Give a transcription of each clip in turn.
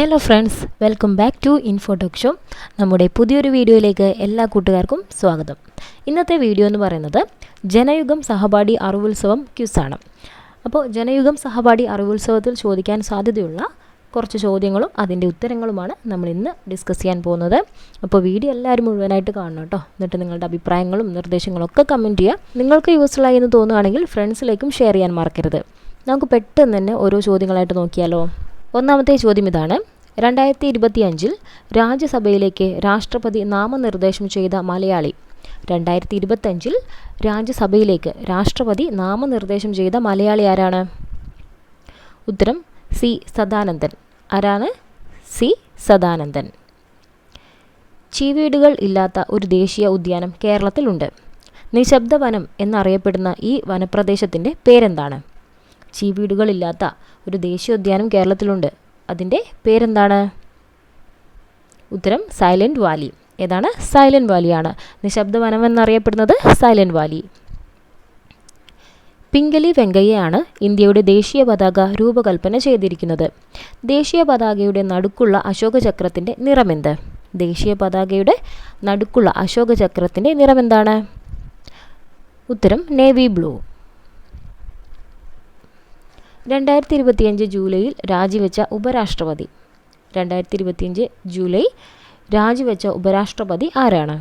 Hello friends welcome back to Infotalk show നമ്മുടെ പുതിയൊരു വീഡിയോയിലേക്ക് എല്ലാ കൂട്ടുകാർക്കും സ്വാഗതം. ഇന്നത്തെ വീഡിയോ എന്ന് പറയുന്നത് ജനയുഗം സഹപാഠി അറിവുത്സവം ക്യൂസാണ് അപ്പോൾ ജനയുഗം സഹപാഠി അറിവുത്സവത്തിൽ ചോദിക്കാൻ സാധ്യതയുള്ള കുറച്ച് ചോദ്യങ്ങളും അതിന്റെ ഉത്തരങ്ങളുമാണ് നമ്മൾ ഇന്ന് ഡിസ്കസ് ചെയ്യാൻ പോകുന്നത്. അപ്പോൾ വീഡിയോ എല്ലാവരും മുഴുവനായിട്ട് കാണണം കേട്ടോ. എന്നിട്ട് നിങ്ങളുടെ അഭിപ്രായങ്ങളും നിർദ്ദേശങ്ങളും ഒക്കെ കമന്റ് ചെയ്യുക. നിങ്ങൾക്ക് യൂസ്ഫുൾ ആയി എന്ന് തോന്നുകയാണെങ്കിൽ ഫ്രണ്ട്സിലേക്കും ഷെയർ ചെയ്യാൻ മറക്കരുത്. നമുക്ക് പെട്ടെന്ന് തന്നെ ഓരോ ചോദ്യങ്ങളായിട്ട് നോക്കിയാലോ? ഒന്നാമത്തെ ചോദ്യം ഇതാണ്. രണ്ടായിരത്തി ഇരുപത്തി അഞ്ചിൽ രാജ്യസഭയിലേക്ക് രാഷ്ട്രപതി നാമനിർദ്ദേശം ചെയ്ത മലയാളി. രണ്ടായിരത്തി ഇരുപത്തഞ്ചിൽ രാജ്യസഭയിലേക്ക് രാഷ്ട്രപതി നാമനിർദ്ദേശം ചെയ്ത മലയാളി ആരാണ്? ഉത്തരം സി സദാനന്ദൻ. ആരാണ്? സി സദാനന്ദൻ. ചീവീടുകൾ ഇല്ലാത്ത ഒരു ദേശീയ ഉദ്യാനം കേരളത്തിലുണ്ട്. നിശബ്ദ വനം എന്നറിയപ്പെടുന്ന ഈ വനപ്രദേശത്തിന്റെ പേരെന്താണ്? ചീവീടുകളില്ലാത്ത ഒരു ദേശീയോദ്യാനം കേരളത്തിലുണ്ട്. അതിന്റെ പേരെന്താണ്? ഉത്തരം സൈലന്റ് വാലി. ഏതാണ്? സൈലന്റ് വാലിയാണ്. നിശബ്ദ വനം എന്നറിയപ്പെടുന്നത് സൈലന്റ് വാലി. പിങ്കലി വെങ്കയ്യയാണ് ഇന്ത്യയുടെ ദേശീയ പതാക രൂപകൽപ്പന ചെയ്തിരിക്കുന്നത്. ദേശീയ പതാകയുടെ നടുക്കുള്ള അശോക ചക്രത്തിന്റെ നിറമെന്ത്? ദേശീയ പതാകയുടെ നടുക്കുള്ള അശോക ചക്രത്തിന്റെ നിറമെന്താണ്? ഉത്തരം നേവി ബ്ലൂ. രണ്ടായിരത്തി ഇരുപത്തിയഞ്ച് ജൂലൈയിൽ രാജിവെച്ച ഉപരാഷ്ട്രപതി. രണ്ടായിരത്തി ഇരുപത്തിയഞ്ച് ജൂലൈ രാജിവെച്ച ഉപരാഷ്ട്രപതി ആരാണ്?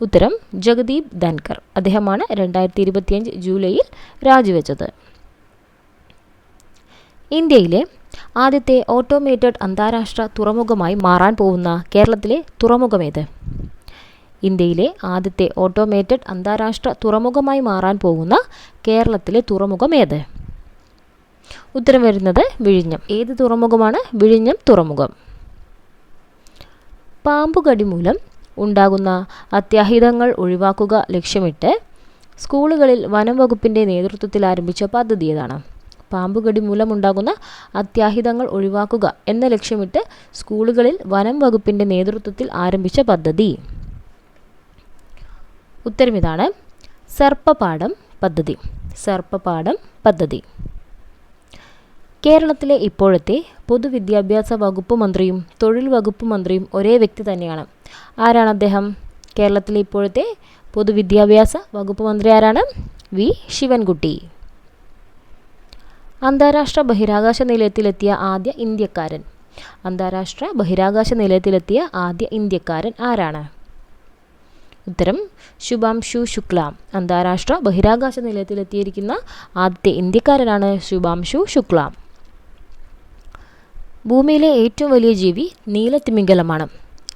ഉത്തരം ജഗദീപ് ധൻകർ അദ്ദേഹമാണ് രണ്ടായിരത്തി ഇരുപത്തിയഞ്ച് ജൂലൈയിൽ രാജിവെച്ചത്. ഇന്ത്യയിലെ ആദ്യത്തെ ഓട്ടോമേറ്റഡ് അന്താരാഷ്ട്ര തുറമുഖമായി മാറാൻ പോകുന്ന കേരളത്തിലെ തുറമുഖമേത് ഇന്ത്യയിലെ ആദ്യത്തെ ഓട്ടോമേറ്റഡ് അന്താരാഷ്ട്ര തുറമുഖമായി മാറാൻ പോകുന്ന കേരളത്തിലെ തുറമുഖം ഏത്? ഉത്തരം വരുന്നത് വിഴിഞ്ഞം. ഏത് തുറമുഖമാണ് വിഴിഞ്ഞം തുറമുഖം? പാമ്പുകടി മൂലം ഉണ്ടാകുന്ന അത്യാഹിതങ്ങൾ ഒഴിവാക്കുക ലക്ഷ്യമിട്ട് സ്കൂളുകളിൽ വനം വകുപ്പിന്റെ നേതൃത്വത്തിൽ ആരംഭിച്ച പദ്ധതി ഏതാണ്? പാമ്പുകടി മൂലമുണ്ടാകുന്ന അത്യാഹിതങ്ങൾ ഒഴിവാക്കുക എന്ന ലക്ഷ്യമിട്ട് സ്കൂളുകളിൽ വനം വകുപ്പിന്റെ നേതൃത്വത്തിൽ ആരംഭിച്ച പദ്ധതി. ഉത്തരം ഇതാണ് സർപ്പപാഠം പദ്ധതി. സർപ്പപാഠം പദ്ധതി. കേരളത്തിലെ ഇപ്പോഴത്തെ പൊതുവിദ്യാഭ്യാസ വകുപ്പ് മന്ത്രിയും തൊഴിൽ വകുപ്പ് മന്ത്രിയും ഒരേ വ്യക്തി തന്നെയാണ്. ആരാണ് അദ്ദേഹം? കേരളത്തിലെ ഇപ്പോഴത്തെ പൊതുവിദ്യാഭ്യാസ വകുപ്പ് മന്ത്രി ആരാണ്? വി. ശിവൻകുട്ടി. അന്താരാഷ്ട്ര ബഹിരാകാശ നിലയത്തിലെത്തിയ ആദ്യ ഇന്ത്യക്കാരൻ. അന്താരാഷ്ട്ര ബഹിരാകാശ നിലയത്തിലെത്തിയ ആദ്യ ഇന്ത്യക്കാരൻ ആരാണ്? ഉത്തരം ശുഭാംശു ശുക്ല. അന്താരാഷ്ട്ര ബഹിരാകാശ നിലയത്തിൽ എത്തിയിരിക്കുന്ന ആദ്യത്തെ ഇന്ത്യക്കാരനാണ് ശുഭാംശു ശുക്ല. ഭൂമിയിലെ ഏറ്റവും വലിയ ജീവി നീലത്തിമിംഗലമാണ്.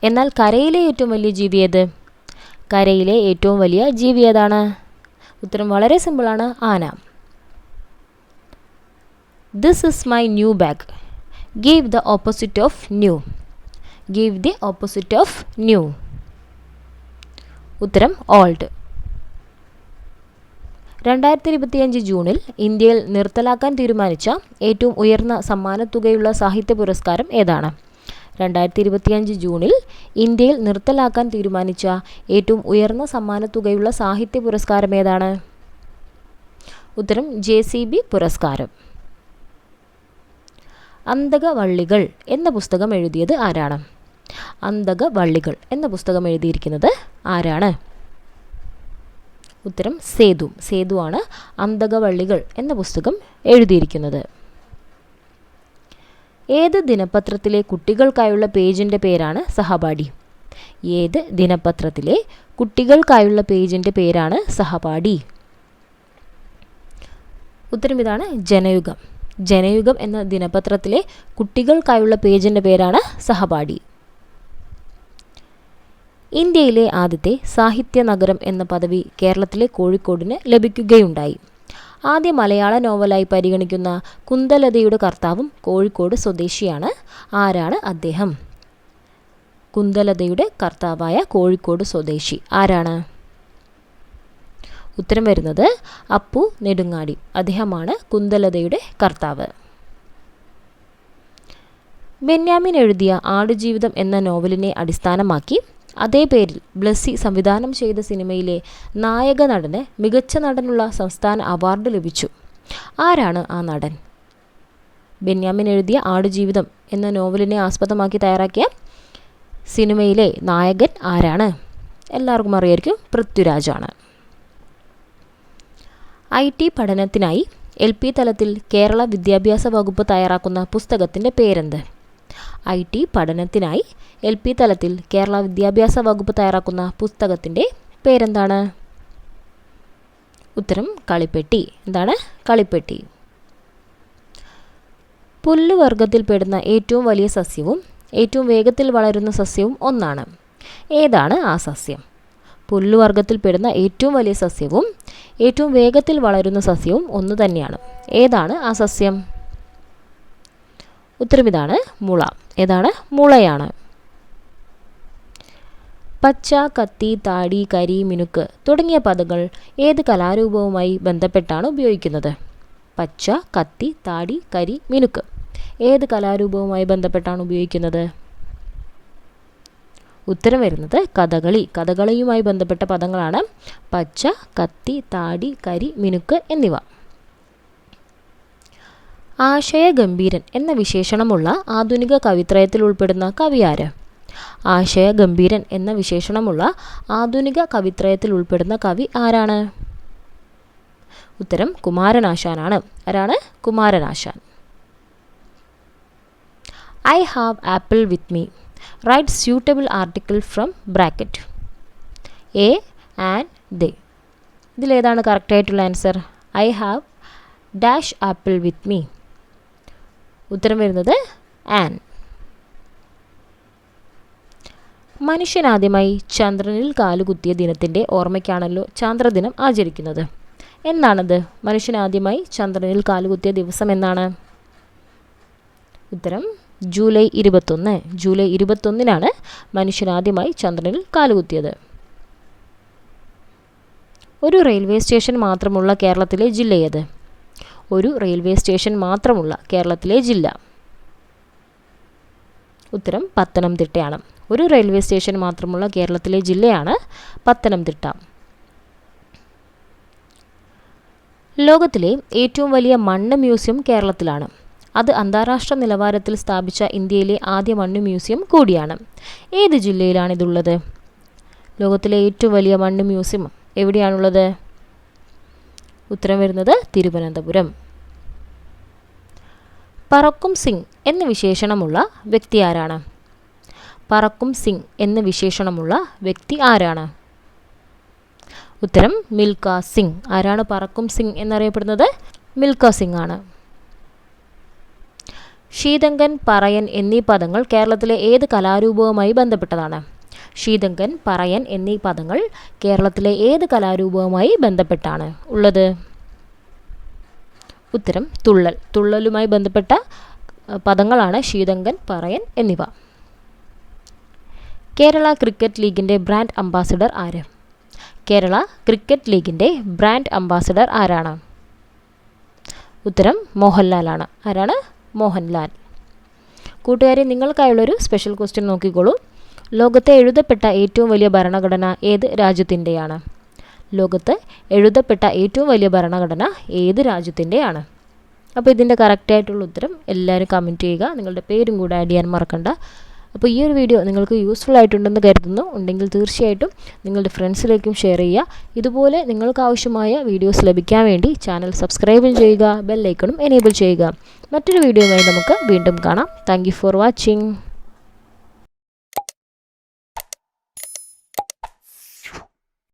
എന്നാൽ കരയിലെ ഏറ്റവും വലിയ ജീവി ഏത്? കരയിലെ ഏറ്റവും വലിയ ജീവി ഏതാണ്? ഉത്തരം വളരെ സിമ്പിളാണ് ആന. This is my new bag give the opposite of new give the opposite of new ഉത്തരം ഓൾഡ്. രണ്ടായിരത്തി ഇരുപത്തിയഞ്ച് ജൂണിൽ ഇന്ത്യയിൽ നിർത്തലാക്കാൻ തീരുമാനിച്ച ഏറ്റവും ഉയർന്ന സമ്മാനത്തുകയുള്ള സാഹിത്യ പുരസ്കാരം ഏതാണ്? രണ്ടായിരത്തി ഇരുപത്തിയഞ്ച് ജൂണിൽ ഇന്ത്യയിൽ നിർത്തലാക്കാൻ തീരുമാനിച്ച ഏറ്റവും ഉയർന്ന സമ്മാനത്തുകയുള്ള സാഹിത്യ പുരസ്കാരം ഏതാണ്? ഉത്തരം ജെ സി ബി പുരസ്കാരം. അന്തകവള്ളികൾ എന്ന പുസ്തകം എഴുതിയത് ആരാണ്? അന്തകവള്ളികൾ എന്ന പുസ്തകം എഴുതിയിരിക്കുന്നത് ആരാണ്? ഉത്തരം സേതു. സേതുവാണ് അന്തകവള്ളികൾ എന്ന പുസ്തകം എഴുതിയിരിക്കുന്നത്. ഏത് ദിനപത്രത്തിലെ കുട്ടികൾക്കായുള്ള പേജിന്റെ പേരാണ് സഹപാഠി? ഏത് ദിനപത്രത്തിലെ കുട്ടികൾക്കായുള്ള പേജിന്റെ പേരാണ് സഹപാഠി? ഉത്തരം ഇതാണ് ജനയുഗം. ജനയുഗം എന്ന ദിനപത്രത്തിലെ കുട്ടികൾക്കായുള്ള പേജിന്റെ പേരാണ് സഹപാഠി. ഇന്ത്യയിലെ ആദ്യത്തെ സാഹിത്യ നഗരം എന്ന പദവി കേരളത്തിലെ കോഴിക്കോടിന് ലഭിക്കുകയുണ്ടായി. ആദ്യ മലയാള നോവലായി പരിഗണിക്കുന്ന കുന്തലതയുടെ കർത്താവും കോഴിക്കോട് സ്വദേശിയാണ്. ആരാണ് അദ്ദേഹം? കുന്തലതയുടെ കർത്താവായ കോഴിക്കോട് സ്വദേശി ആരാണ്? ഉത്തരം വരുന്നത് അപ്പു നെടുങ്ങാടി. അദ്ദേഹമാണ് കുന്തലതയുടെ കർത്താവ്. ബെന്യാമിൻ എഴുതിയ ആടുജീവിതം എന്ന നോവലിനെ അടിസ്ഥാനമാക്കി അതേ പേരിൽ ബ്ലസ്സി സംവിധാനം ചെയ്ത സിനിമയിലെ നായക നടന് മികച്ച നടനുള്ള സംസ്ഥാന അവാർഡ് ലഭിച്ചു. ആരാണ് ആ നടൻ? ബെന്യാമിൻ എഴുതിയ ആടുജീവിതം എന്ന നോവലിനെ ആസ്പദമാക്കി തയ്യാറാക്കിയ സിനിമയിലെ നായകൻ ആരാണ്? എല്ലാവർക്കും അറിയായിരിക്കും പൃഥ്വിരാജാണ് ഐ ടി പഠനത്തിനായി എൽ പി തലത്തിൽ കേരള വിദ്യാഭ്യാസ വകുപ്പ് തയ്യാറാക്കുന്ന പുസ്തകത്തിന്റെ പേരെന്ത്? ഐ ടി പഠനത്തിനായി എൽ പി തലത്തിൽ കേരള വിദ്യാഭ്യാസ വകുപ്പ് തയ്യാറാക്കുന്ന പുസ്തകത്തിന്റെ പേരെന്താണ്? ഉത്തരം കളിപ്പെട്ടി. എന്താണ്? കളിപ്പെട്ടി. പുല്ലുവർഗത്തിൽപ്പെടുന്ന ഏറ്റവും വലിയ സസ്യവും ഏറ്റവും വേഗത്തിൽ വളരുന്ന സസ്യവും ഒന്നാണ്. ഏതാണ് ആ സസ്യം? പുല്ലുവർഗത്തിൽപ്പെടുന്ന ഏറ്റവും വലിയ സസ്യവും ഏറ്റവും വേഗത്തിൽ വളരുന്ന സസ്യവും ഒന്ന് തന്നെയാണ്. ഏതാണ് ആ സസ്യം? ഉത്തരം ഇതാണ് മുള. ഏതാണ്? മുളയാണ്. പച്ച കത്തി താടി കരി മിനുക്ക് തുടങ്ങിയ പദങ്ങൾ ഏത് കലാരൂപവുമായി ബന്ധപ്പെട്ടാണ് ഉപയോഗിക്കുന്നത്? പച്ച കത്തി താടി കരി മിനുക്ക് ഏത് കലാരൂപവുമായി ബന്ധപ്പെട്ടാണ് ഉപയോഗിക്കുന്നത്? ഉത്തരം വരുന്നത് കഥകളി. കഥകളിയുമായി ബന്ധപ്പെട്ട പദങ്ങളാണ് പച്ച കത്തി താടി കരി മിനുക്ക് എന്നിവ. ആശയഗംഭീരൻ എന്ന വിശേഷണമുള്ള ആധുനിക കവിത്രയത്തിൽ ഉൾപ്പെടുന്ന കവിയാര് ആശയഗംഭീരൻ എന്ന വിശേഷണമുള്ള ആധുനിക കവിത്രയത്തിൽ ഉൾപ്പെടുന്ന കവി ആരാണ്? ഉത്തരം കുമാരനാശാനാണ്. ആരാണ്? Kumaranasan. I have apple with me write suitable article from bracket A and the ഇതിലേതാണ് കറക്റ്റായിട്ടുള്ള answer I have dash apple with me ഉത്തരം വരുന്നത് ആൻ. മനുഷ്യൻ ആദ്യമായി ചന്ദ്രനിൽ കാലുകുത്തിയ ദിനത്തിന്റെ ഓർമ്മയ്ക്കാണല്ലോ ചന്ദ്രദിനം ആചരിക്കുന്നത്. എന്നാണത് മനുഷ്യൻ ആദ്യമായി ചന്ദ്രനിൽ കാലുകുത്തിയ ദിവസം എന്നാണ്. ഉത്തരം ജൂലൈ ഇരുപത്തൊന്ന്. ജൂലൈ ഇരുപത്തൊന്നിനാണ് മനുഷ്യൻ ആദ്യമായി ചന്ദ്രനിൽ കാലുകുത്തിയത്. ഒരു റെയിൽവേ സ്റ്റേഷൻ മാത്രമുള്ള കേരളത്തിലെ ജില്ല ഏത് ഒരു റെയിൽവേ സ്റ്റേഷൻ മാത്രമുള്ള കേരളത്തിലെ ജില്ല. ഉത്തരം പത്തനംതിട്ടയാണ്. ഒരു റെയിൽവേ സ്റ്റേഷൻ മാത്രമുള്ള കേരളത്തിലെ ജില്ലയാണ് പത്തനംതിട്ട. ലോകത്തിലെ ഏറ്റവും വലിയ മണ്ണ് മ്യൂസിയം കേരളത്തിലാണ്. അത് അന്താരാഷ്ട്ര നിലവാരത്തിൽ സ്ഥാപിച്ച ഇന്ത്യയിലെ ആദ്യ മണ്ണ് മ്യൂസിയം കൂടിയാണ്. ഏത് ജില്ലയിലാണിതുള്ളത്? ലോകത്തിലെ ഏറ്റവും വലിയ മണ്ണ് മ്യൂസിയം എവിടെയാണുള്ളത്? ഉത്തരം വരുന്നത് തിരുവനന്തപുരം. പറക്കും സിംഗ് എന്ന വിശേഷണമുള്ള വ്യക്തി ആരാണ്? പറക്കും സിംഗ് എന്ന വിശേഷണമുള്ള വ്യക്തി ആരാണ്? ഉത്തരം മിൽക്ക സിംഗ്. ആരാണ് പറക്കും സിംഗ് എന്നറിയപ്പെടുന്നത്? മിൽക്ക സിംഗ് ആണ്. ശീതങ്കൻ പറയൻ എന്നീ പദങ്ങൾ കേരളത്തിലെ ഏത് കലാരൂപവുമായി ബന്ധപ്പെട്ടതാണ്? ശീതങ്കൻ പറയൻ എന്നീ പദങ്ങൾ കേരളത്തിലെ ഏത് കലാരൂപവുമായി ബന്ധപ്പെട്ടാണ് ഉള്ളത്? ഉത്തരം തുള്ളൽ. തുള്ളലുമായി ബന്ധപ്പെട്ട പദങ്ങളാണ് ശീതങ്കൻ പറയൻ എന്നിവ. കേരള ക്രിക്കറ്റ് ലീഗിന്റെ ബ്രാൻഡ് അംബാസിഡർ ആര്? കേരള ക്രിക്കറ്റ് ലീഗിന്റെ ബ്രാൻഡ് അംബാസിഡർ ആരാണ്? ഉത്തരം മോഹൻലാലാണ്. ആരാണ്? മോഹൻലാൽ. കൂട്ടുകാരെ നിങ്ങൾക്കായുള്ളൊരു സ്പെഷ്യൽ ക്വസ്റ്റ്യൻ നോക്കിക്കോളൂ. ലോകത്തെ എഴുതപ്പെട്ട ഏറ്റവും വലിയ ഭരണഘടന ഏത് രാജ്യത്തിന്റെയാണ്? ലോകത്ത് എഴുതപ്പെട്ട ഏറ്റവും വലിയ ഭരണഘടന ഏത് രാജ്യത്തിന്റെയാണ്? അപ്പോൾ ഇതിന്റെ കറക്റ്റായിട്ടുള്ള ഉത്തരം എല്ലാവരും കമന്റ് ചെയ്യുക. നിങ്ങളുടെ പേരും കൂടെ ആഡ് ചെയ്യാൻ മറക്കണ്ട. അപ്പോൾ ഈ ഒരു വീഡിയോ നിങ്ങൾക്ക് യൂസ്ഫുൾ ആയിട്ടുണ്ടെന്ന് കരുതുന്നു. ഉണ്ടെങ്കിൽ തീർച്ചയായിട്ടും നിങ്ങളുടെ ഫ്രണ്ട്സിലേക്കും ഷെയർ ചെയ്യുക. ഇതുപോലെ നിങ്ങൾക്ക് ആവശ്യമായ വീഡിയോസ് ലഭിക്കാൻ വേണ്ടി ചാനൽ സബ്സ്ക്രൈബും ചെയ്യുക ബെല്ലൈക്കണും എനേബിൾ ചെയ്യുക. മറ്റൊരു വീഡിയോയുമായി നമുക്ക് വീണ്ടും കാണാം. Thank for watching